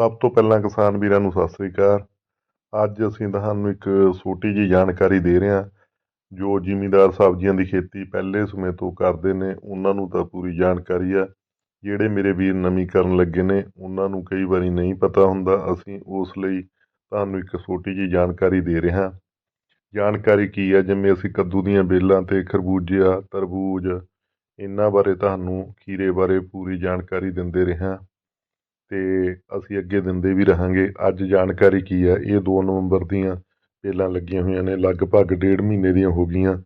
ਸਭ ਤੋਂ ਪਹਿਲਾਂ ਕਿਸਾਨ ਵੀਰਾਂ ਨੂੰ ਸਤਿ ਸ੍ਰੀ ਅਕਾਲ। ਅੱਜ ਅਸੀਂ ਤੁਹਾਨੂੰ ਇੱਕ ਛੋਟੀ ਜਿਹੀ ਜਾਣਕਾਰੀ ਦੇ ਰਹੇ ਹਾਂ। ਜੋ ਜ਼ਿਮੀਂਦਾਰ ਸਬਜ਼ੀਆਂ ਦੀ ਖੇਤੀ ਪਹਿਲੇ ਸਮੇਂ ਤੋਂ ਕਰਦੇ ਨੇ, ਉਹਨਾਂ ਨੂੰ ਤਾਂ ਪੂਰੀ ਜਾਣਕਾਰੀ ਆ। ਜਿਹੜੇ ਮੇਰੇ ਵੀਰ ਨਵੀਂ ਕਰਨ ਲੱਗੇ ਨੇ, ਉਹਨਾਂ ਨੂੰ ਕਈ ਵਾਰੀ ਨਹੀਂ ਪਤਾ ਹੁੰਦਾ। ਅਸੀਂ ਉਸ ਲਈ ਤੁਹਾਨੂੰ ਇੱਕ ਛੋਟੀ ਜਿਹੀ ਜਾਣਕਾਰੀ ਦੇ ਰਹੇ ਹਾਂ। ਜਾਣਕਾਰੀ ਕੀ ਹੈ ਜਿਵੇਂ ਅਸੀਂ ਕੱਦੂ ਦੀਆਂ ਬੇਲਾਂ ਤੇ ਖਰਬੂਜਾ, ਤਰਬੂਜ, ਇਹਨਾਂ ਬਾਰੇ ਤੁਹਾਨੂੰ ਖੀਰੇ ਬਾਰੇ ਪੂਰੀ ਜਾਣਕਾਰੀ ਦਿੰਦੇ ਰਹੇ ਹਾਂ। ਅਤੇ ਅਸੀਂ ਅੱਗੇ ਦਿੰਦੇ ਵੀ ਰਹਾਂਗੇ। ਅੱਜ ਜਾਣਕਾਰੀ ਕੀ ਹੈ? ਇਹ ਦੋ ਨਵੰਬਰ ਦੀਆਂ ਪੇਲਾਂ ਲੱਗੀਆਂ ਹੋਈਆਂ ਨੇ, ਲਗਭਗ ਡੇਢ ਮਹੀਨੇ ਦੀਆਂ ਹੋ ਗਈਆਂ।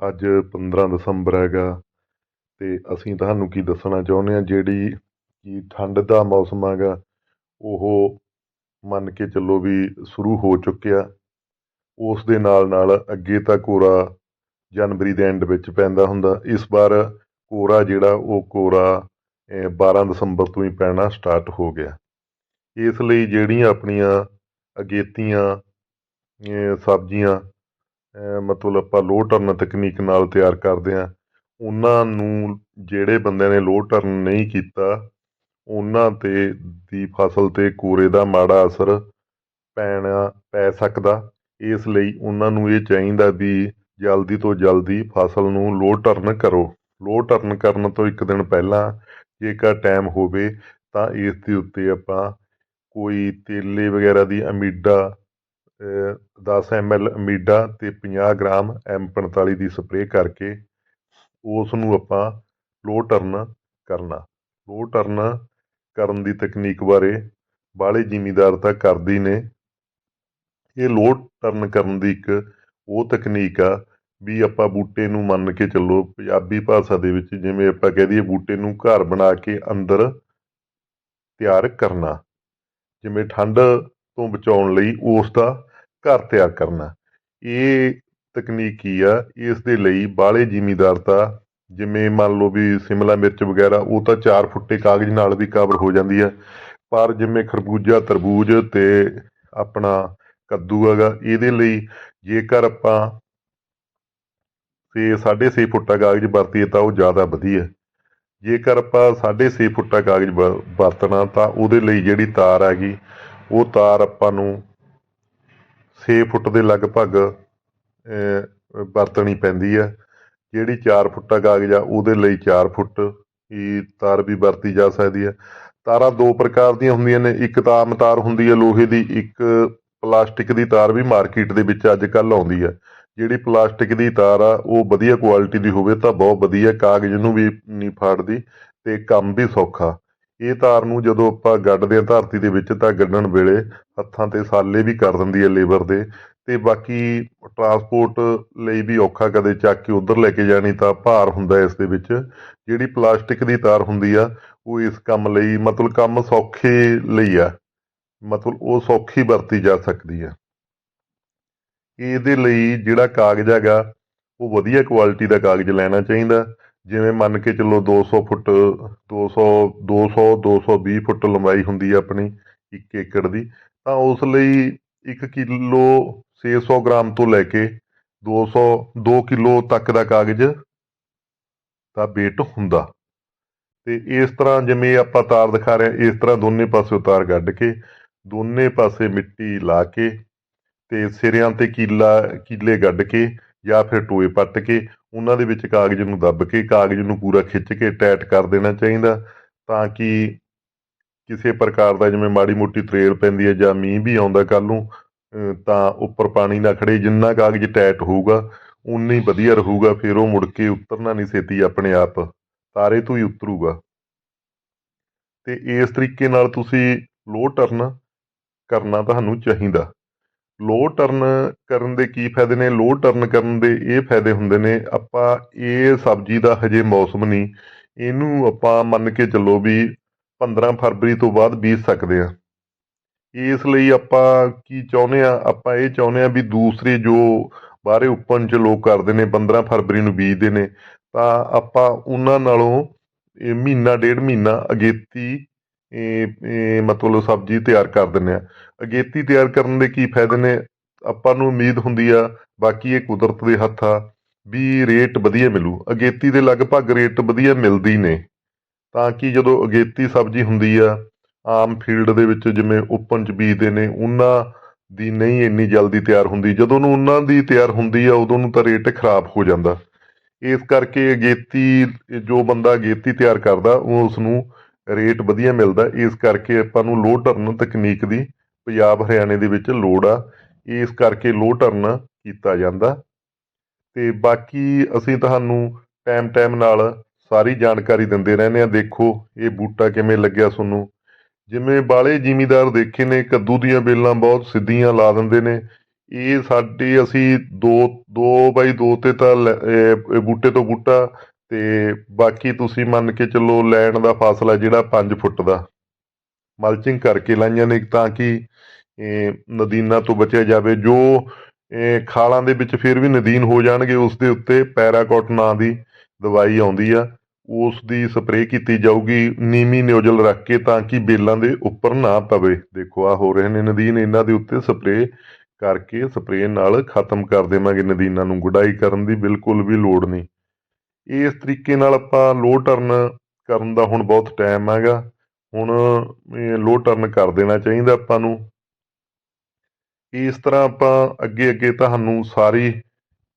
ਅੱਜ 15 ਦਸੰਬਰ ਹੈਗਾ ਅਤੇ ਅਸੀਂ ਤੁਹਾਨੂੰ ਕੀ ਦੱਸਣਾ ਚਾਹੁੰਦੇ ਹਾਂ? ਜਿਹੜੀ ਕਿ ਠੰਡ ਦਾ ਮੌਸਮ ਹੈਗਾ, ਉਹ ਮੰਨ ਕੇ ਚੱਲੋ ਵੀ ਸ਼ੁਰੂ ਹੋ ਚੁੱਕਿਆ। ਉਸ ਦੇ ਨਾਲ ਨਾਲ ਅੱਗੇ ਤਾਂ ਕੋਰਾ ਜਨਵਰੀ ਦੇ ਐਂਡ ਵਿੱਚ ਪੈਂਦਾ ਹੁੰਦਾ। ਇਸ ਵਾਰ ਕੋਰਾ ਜਿਹੜਾ, ਉਹ ਕੋਰਾ 12 ਦਸੰਬਰ ਤੋਂ ਹੀ ਪੈਣਾ ਸਟਾਰਟ ਹੋ ਗਿਆ। ਇਸ ਲਈ ਜਿਹੜੀਆਂ ਆਪਣੀਆਂ ਅਗੇਤੀਆਂ ਸਬਜ਼ੀਆਂ ਮਤਲਬ ਆਪਾਂ ਲੋਅ ਟਰਨ ਤਕਨੀਕ ਨਾਲ ਤਿਆਰ ਕਰਦੇ ਹਾਂ, ਉਹਨਾਂ ਨੂੰ ਜਿਹੜੇ ਬੰਦਿਆਂ ਨੇ ਲੋਅ ਟਰਨ ਨਹੀਂ ਕੀਤਾ, ਉਹਨਾਂ ਤੇ ਦੀ ਫਸਲ ਤੇ ਕੋਰੇ ਦਾ ਮਾੜਾ ਅਸਰ ਪੈਣਾ, ਪੈ ਸਕਦਾ। ਇਸ ਲਈ ਉਹਨਾਂ ਨੂੰ ਇਹ ਚਾਹੀਦਾ ਵੀ ਜਲਦੀ ਤੋਂ ਜਲਦੀ ਫਸਲ ਨੂੰ ਲੋਅ ਟਰਨ ਕਰੋ। ਲੋਅ ਟਰਨ ਕਰਨ ਤੋਂ ਇੱਕ ਦਿਨ ਪਹਿਲਾਂ ਜੇਕਰ ਟਾਈਮ ਹੋਵੇ ਤਾਂ ਇਸ ਦੇ ਉੱਤੇ ਆਪਾਂ ਕੋਈ ਤੇਲੇ ਵਗੈਰਾ ਦੀ ਅਮੀਡਾ 10 ਐਲ ਅਮੀਡਾ ਤੇ 50 ਗ੍ਰਾਮ ਐਮ 45 ਦੀ ਸਪਰੇਅ ਕਰਕੇ ਉਸ ਨੂੰ ਆਪਾਂ ਲੋਅ ਟਰਨ ਕਰਨਾ। ਲੋਅ ਟਰਨ ਕਰਨ ਦੀ ਤਕਨੀਕ ਬਾਰੇ ਬਾਹਲੇ ਜ਼ਿਮੀਦਾਰ ਤਾਂ ਕਰਦੇ ਨੇ। ਇਹ ਲੋਅ ਟਰਨ ਕਰਨ ਦੀ ਇੱਕ ਉਹ ਤਕਨੀਕ ਆ ਵੀ ਆਪਾਂ ਬੂਟੇ ਨੂੰ ਮੰਨ ਕੇ ਚੱਲੋ ਪੰਜਾਬੀ ਭਾਸ਼ਾ ਦੇ ਵਿੱਚ ਜਿਵੇਂ ਆਪਾਂ ਕਹਿ ਦਈਏ ਬੂਟੇ ਨੂੰ ਘਰ ਬਣਾ ਕੇ ਅੰਦਰ ਤਿਆਰ ਕਰਨਾ, ਜਿਵੇਂ ਠੰਡ ਤੋਂ ਬਚਾਉਣ ਲਈ ਉਸ ਦਾ ਘਰ ਤਿਆਰ ਕਰਨਾ। ਇਹ ਤਕਨੀਕ ਕੀ ਆ, ਇਸ ਦੇ ਲਈ ਬਾਹਲੇ ਜ਼ਿਮੀਦਾਰ ਤਾਂ ਜਿਵੇਂ ਮੰਨ ਲਓ ਵੀ ਸਿਮਲਾ ਮਿਰਚ ਵਗੈਰਾ, ਉਹ ਤਾਂ 4 ਫੁੱਟੇ ਕਾਗਜ਼ ਨਾਲ ਵੀ ਕਵਰ ਹੋ ਜਾਂਦੀ ਹੈ ਪਰ ਜਿਵੇਂ ਖਰਬੂਜਾ, ਤਰਬੂਜ ਤੇ ਆਪਣਾ ਕੱਦੂ ਹੈਗਾ, ਇਹਦੇ ਲਈ ਜੇਕਰ ਆਪਾਂ ਤੇ 6.5 ਫੁੱਟਾ ਕਾਗਜ਼ ਵਰਤੀਏ ਤਾਂ ਉਹ ਜ਼ਿਆਦਾ ਵਧੀਆ। ਜੇਕਰ ਆਪਾਂ 6.5 ਫੁੱਟਾ ਕਾਗਜ਼ ਵਰਤਣਾ ਤਾਂ ਉਹਦੇ ਲਈ ਜਿਹੜੀ ਤਾਰ ਹੈਗੀ, ਉਹ ਤਾਰ ਆਪਾਂ ਨੂੰ 6 ਫੁੱਟ ਦੇ ਲਗਭਗ ਵਰਤਣੀ ਪੈਂਦੀ ਹੈ। ਜਿਹੜੀ 4 ਫੁੱਟਾ ਕਾਗਜ਼ ਆ, ਉਹਦੇ ਲਈ 4 ਫੁੱਟ ਹੀ ਤਾਰ ਵੀ ਵਰਤੀ ਜਾ ਸਕਦੀ ਹੈ। ਤਾਰਾਂ ਦੋ ਪ੍ਰਕਾਰ ਦੀਆਂ ਹੁੰਦੀਆਂ ਨੇ। ਇੱਕ ਤਾਂ ਆਮ ਤਾਰ ਹੁੰਦੀ ਹੈ, ਲੋਹੇ ਦੀ। ਇੱਕ ਪਲਾਸਟਿਕ ਦੀ ਤਾਰ ਵੀ ਮਾਰਕੀਟ ਦੇ ਵਿੱਚ ਅੱਜ ਕੱਲ੍ਹ ਆਉਂਦੀ ਹੈ। ਜਿਹੜੀ ਪਲਾਸਟਿਕ ਦੀ ਤਾਰ ਆ, ਉਹ ਵਧੀਆ ਕੁਆਲਿਟੀ ਦੀ ਹੋਵੇ ਤਾਂ ਬਹੁਤ ਵਧੀਆ, ਕਾਗਜ਼ ਨੂੰ ਵੀ ਨਹੀਂ ਫਾੜਦੀ ਤੇ ਕੰਮ ਵੀ ਸੌਖਾ। ਇਹ ਤਾਰ ਨੂੰ ਜਦੋਂ ਆਪਾਂ ਗੱਡਦੇ ਹਾਂ ਧਰਤੀ ਦੇ ਵਿੱਚ ਤਾਂ ਗੱਡਣ ਵੇਲੇ ਹੱਥਾਂ ਤੇ ਸਾਲੇ ਵੀ ਕਰ ਦਿੰਦੀ ਹੈ ਲੇਬਰ ਦੇ ਤੇ ਬਾਕੀ ਟਰਾਂਸਪੋਰਟ ਲਈ ਵੀ ਔਖਾ ਕਦੇ ਚੱਕ ਕੇ ਉਧਰ ਲੈ ਕੇ ਜਾਣੀ ਤਾਂ ਭਾਰ ਹੁੰਦਾ ਇਸ ਦੇ ਵਿੱਚ। ਜਿਹੜੀ ਪਲਾਸਟਿਕ ਦੀ ਤਾਰ ਹੁੰਦੀ ਆ, ਉਹ ਇਸ ਕੰਮ ਲਈ ਮਤਲਬ ਕੰਮ ਸੌਖੇ ਲਈ ਆ। ਮਤਲਬ ਉਹ ਸੌਖੀ ਵਰਤੀ ਜਾ ਸਕਦੀ ਆ। ਇਹਦੇ ਲਈ ਜਿਹੜਾ ਕਾਗਜ਼ ਹੈਗਾ, ਉਹ ਵਧੀਆ ਕੁਆਲਿਟੀ ਦਾ ਕਾਗਜ਼ ਲੈਣਾ ਚਾਹੀਦਾ। ਜਿਵੇਂ ਮੰਨ ਕੇ ਚੱਲੋ 200 ਫੁੱਟ 200 200 220 ਫੁੱਟ ਲੰਬਾਈ ਹੁੰਦੀ ਹੈ ਆਪਣੀ 1 ਏਕੜ ਦੀ, ਤਾਂ ਉਸ ਲਈ 1 ਕਿਲੋ 600 ਗ੍ਰਾਮ ਤੋਂ ਲੈ ਕੇ 200 2 ਕਿਲੋ ਤੱਕ ਦਾ ਕਾਗਜ਼ ਦਾ weight ਹੁੰਦਾ। ਤੇ ਇਸ ਤਰ੍ਹਾਂ ਜਿਵੇਂ ਆਪਾਂ ਤਾਰ ਦਿਖਾ ਰਹੇ ਇਸ ਤਰ੍ਹਾਂ ਦੋਨੇ ਪਾਸੇ ਤਾਰ ਕੱਢ ਕੇ, ਦੋਨੇ ਪਾਸੇ ਮਿੱਟੀ ਲਾ ਕੇ ਤੇ ਸਿਰਿਆਂ ਤੇ ਕੀਲਾ, ਕੀਲੇ ਗੱਡ ਕੇ ਜਾਂ ਫਿਰ ਟੋਏ ਪੱਟ ਕੇ, ਉਹਨਾਂ ਦੇ ਵਿੱਚ ਕਾਗਜ਼ ਨੂੰ ਦੱਬ ਕੇ, ਕਾਗਜ਼ ਨੂੰ ਪੂਰਾ ਖਿੱਚ ਕੇ ਟਾਈਟ ਕਰ ਦੇਣਾ ਚਾਹੀਦਾ ਤਾਂ ਕਿ ਕਿਸੇ ਪ੍ਰਕਾਰ ਦਾ ਜਿਵੇਂ ਮਾੜੀ ਮੋਟੀ ਤਰੇਲ ਪੈਂਦੀ ਹੈ ਜਾਂ ਮੀਂਹ ਵੀ ਆਉਂਦਾ ਕੱਲ ਨੂੰ ਤਾਂ ਉੱਪਰ ਪਾਣੀ ਨਾ ਖੜੇ ਜਿੰਨਾ ਕਾਗਜ਼ ਟਾਈਟ ਹੋਊਗਾ ਉਨਾ ਹੀ ਵਧੀਆ ਰਹੂਗਾ, ਫਿਰ ਉਹ ਮੁੜ ਕੇ ਉਤਰਨਾ ਨਹੀਂ ਛੇਤੀ ਆਪਣੇ ਆਪ, ਤਾਰੇ ਤੋਂ ਹੀ ਉਤਰੂਗਾ। ਤੇ ਇਸ ਤਰੀਕੇ ਨਾਲ ਤੁਸੀਂ ਲੋਅ ਟਰਨ ਕਰਨਾ ਤੁਹਾਨੂੰ ਚਾਹੀਦਾ। ਲੋਅ ਟਰਨ ਕਰਨ ਦੇ ਕੀ ਫਾਇਦੇ ਨੇ? ਲੋਅ ਟਰਨ ਕਰਨ ਦੇ ਇਹ ਫਾਇਦੇ ਹੁੰਦੇ ਨੇ, ਆਪਾਂ ਇਹ ਸਬਜ਼ੀ ਦਾ ਹਜੇ ਮੌਸਮ ਨਹੀਂ, ਇਹਨੂੰ ਆਪਾਂ ਮੰਨ ਕੇ ਚੱਲੋ ਵੀ 15 ਫਰਵਰੀ ਤੋਂ ਬਾਅਦ ਬੀਜ ਸਕਦੇ ਆ ਇਸ ਲਈ ਆਪਾਂ ਕੀ ਚਾਹੁੰਦੇ ਆ ਆਪਾਂ ਇਹ ਚਾਹੁੰਦੇ ਆ ਵੀ ਦੂਸਰੇ ਜੋ ਬਾਹਰੇ ਉੱਪਨ ਚ ਲੋਕ ਕਰਦੇ ਨੇ 15 ਫਰਵਰੀ ਨੂੰ ਬੀਜਦੇ ਨੇ, ਤਾਂ ਆਪਾਂ ਉਹਨਾਂ ਨਾਲੋਂ ਇਹ ਮਹੀਨਾ, ਡੇਢ ਮਹੀਨਾ ਅਗੇਤੀ ਇਹ ਮਤਲਬ ਸਬਜ਼ੀ ਤਿਆਰ ਕਰ ਦਿੰਦੇ ਆ ਅਗੇਤੀ ਤਿਆਰ ਕਰਨ ਦੇ ਕੀ ਫਾਇਦੇ ਨੇ? ਆਪਾਂ ਨੂੰ ਉਮੀਦ ਹੁੰਦੀ ਆ, ਬਾਕੀ ਇਹ ਕੁਦਰਤ ਦੇ ਹੱਥ ਆ, ਵੀ ਰੇਟ ਵਧੀਆ ਮਿਲੂ। ਅਗੇਤੀ ਦੇ ਲਗਭਗ ਰੇਟ ਵਧੀਆ ਮਿਲਦੀ ਨੇ। ਤਾਂ ਕਿ ਜਦੋਂ ਅਗੇਤੀ ਸਬਜ਼ੀ ਹੁੰਦੀ ਆ, ਆਮ ਫੀਲਡ ਦੇ ਵਿੱਚ ਜਿਵੇਂ ਓਪਨ ਚ ਬੀਜਦੇ ਨੇ, ਉਹਨਾਂ ਦੀ ਨਹੀਂ ਇੰਨੀ ਜਲਦੀ ਤਿਆਰ ਹੁੰਦੀ। ਜਦੋਂ ਨੂੰ ਉਹਨਾਂ ਦੀ ਤਿਆਰ ਹੁੰਦੀ ਆ, ਉਦੋਂ ਨੂੰ ਤਾਂ ਰੇਟ ਖਰਾਬ ਹੋ ਜਾਂਦਾ। ਇਸ ਕਰਕੇ ਅਗੇਤੀ, ਜੋ ਬੰਦਾ ਅਗੇਤੀ ਤਿਆਰ ਕਰਦਾ, ਉਹ ਉਸ ਨੂੰ ਰੇਟ ਵਧੀਆ ਮਿਲਦਾ। ਇਸ ਕਰਕੇ ਆਪਾਂ ਨੂੰ ਲੋ ਟਰਨ ਤਕਨੀਕ ਦੀ ਪੰਜਾਬ ਹਰਿਆਣੇ ਦੇ ਵਿੱਚ ਲੋੜ ਆ, ਇਸ ਕਰਕੇ ਲੋ ਟਰਨ ਕੀਤਾ ਜਾਂਦਾ। ਤੇ ਬਾਕੀ ਅਸੀਂ ਤੁਹਾਨੂੰ ਟਾਈਮ ਟਾਈਮ ਨਾਲ ਸਾਰੀ ਜਾਣਕਾਰੀ ਦਿੰਦੇ ਰਹਿੰਦੇ ਆ ਦੇਖੋ ਇਹ ਬੂਟਾ ਕਿਵੇਂ ਲੱਗਿਆ ਤੁਹਾਨੂੰ। ਜਿਵੇਂ ਬਾਲੇ ਜ਼ਿਮੀਦਾਰ ਦੇਖੇ ਨੇ, ਕੱਦੂ ਦੀਆਂ ਬੇਲਾਂ ਬਹੁਤ ਸਿੱਧੀਆਂ ਲਾ ਦਿੰਦੇ ਨੇ। ਇਹ ਸਾਡੇ ਅਸੀਂ 2 2 ਬਾਈ 2 ਤੇ ਤਾਂ ਲੈ- ਬੂਟੇ ਤੋਂ ਬੂਟਾ ਤੇ ਬਾਕੀ ਤੁਸੀਂ ਮੰਨ ਕੇ ਚੱਲੋ ਲੈਣ ਦਾ ਫਾਸਲਾ ਜਿਹੜਾ 5 ਫੁੱਟ ਦਾ। ਮਲਚਿੰਗ ਕਰਕੇ ਲਾਈਆਂ ਨੇ ਤਾਂ ਕਿ ਨਦੀਨਾਂ ਤੋਂ ਬਚਿਆ ਜਾਵੇ, ਜੋ ਇਹ ਖਾਲਾਂ ਦੇ ਵਿੱਚ ਫਿਰ ਵੀ ਨਦੀਨ ਹੋ ਜਾਣਗੇ, ਉਸ ਦੇ ਉੱਤੇ ਪੈਰਾਕੋਟ ਨਾਂ ਦੀ ਦਵਾਈ ਆਉਂਦੀ ਆ। ਉਸ ਦੀ ਸਪਰੇਅ ਕੀਤੀ ਜਾਊਗੀ ਨੀਮੀ ਨਿਓਜਲ ਰੱਖ ਕੇ ਤਾਂ ਕਿ ਬੇਲਾਂ ਦੇ ਉੱਪਰ ਨਾ ਪਵੇ ਦੇਖੋ ਆ ਹੋ ਰਹੇ ਨੇ ਨਦੀਨ, ਇਹਨਾਂ ਦੇ ਉੱਤੇ ਸਪਰੇਅ ਕਰਕੇ ਸਪਰੇਅ ਨਾਲ ਖਤਮ ਕਰ ਦੇਵਾਂਗੇ ਨਦੀਨਾਂ ਨੂੰ। ਗੁਡਾਈ ਕਰਨ ਦੀ ਬਿਲਕੁਲ ਵੀ ਲੋੜ ਨਹੀਂ। ਇਸ ਤਰੀਕੇ ਨਾਲ ਆਪਾਂ ਲੋ ਟਰਨ ਕਰਨ ਦਾ ਹੁਣ ਬਹੁਤ ਟਾਈਮ ਹੈਗਾ। ਹੁਣ ਲੋ ਟਰਨ ਕਰ ਦੇਣਾ ਚਾਹੀਦਾ ਆਪਾਂ ਨੂੰ। ਇਸ ਤਰ੍ਹਾਂ ਆਪਾਂ ਅੱਗੇ ਅੱਗੇ ਤੁਹਾਨੂੰ ਸਾਰੀ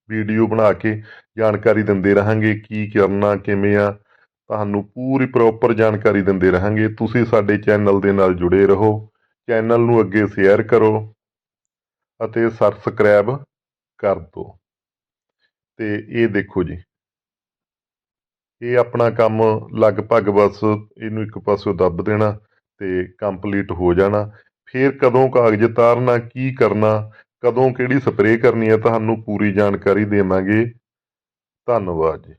ਵੀਡੀਓ ਬਣਾ ਕੇ ਜਾਣਕਾਰੀ ਦਿੰਦੇ ਰਹਾਂਗੇ ਕੀ ਕਰਨਾ, ਕਿਵੇਂ ਆ। ਤੁਹਾਨੂੰ ਪੂਰੀ ਪ੍ਰੋਪਰ ਜਾਣਕਾਰੀ ਦਿੰਦੇ ਰਹਾਂਗੇ। ਤੁਸੀਂ ਸਾਡੇ ਚੈਨਲ ਦੇ ਨਾਲ ਜੁੜੇ ਰਹੋ। ਚੈਨਲ ਨੂੰ ਅੱਗੇ ਸ਼ੇਅਰ ਕਰੋ ਅਤੇ ਸਬਸਕ੍ਰਾਈਬ ਕਰ ਦਿਓ। ਤੇ ਇਹ ਦੇਖੋ ਜੀ। ਇਹ ਆਪਣਾ ਕੰਮ ਲਗਭਗ ਬਸ ਇਹਨੂੰ ਇੱਕ ਪਾਸਿਓਂ ਦੱਬ ਦੇਣਾ ਤੇ ਕੰਪਲੀਟ ਹੋ ਜਾਣਾ। ਫਿਰ ਕਦੋਂ ਕਾਗਜ਼ ਤਾਰਨਾ, ਕੀ ਕਰਨਾ, ਕਦੋਂ ਕਿਹੜੀ ਸਪਰੇਅ ਕਰਨੀ ਹੈ, ਤੁਹਾਨੂੰ ਪੂਰੀ ਜਾਣਕਾਰੀ ਦੇਵਾਂਗੇ। ਧੰਨਵਾਦ ਜੀ।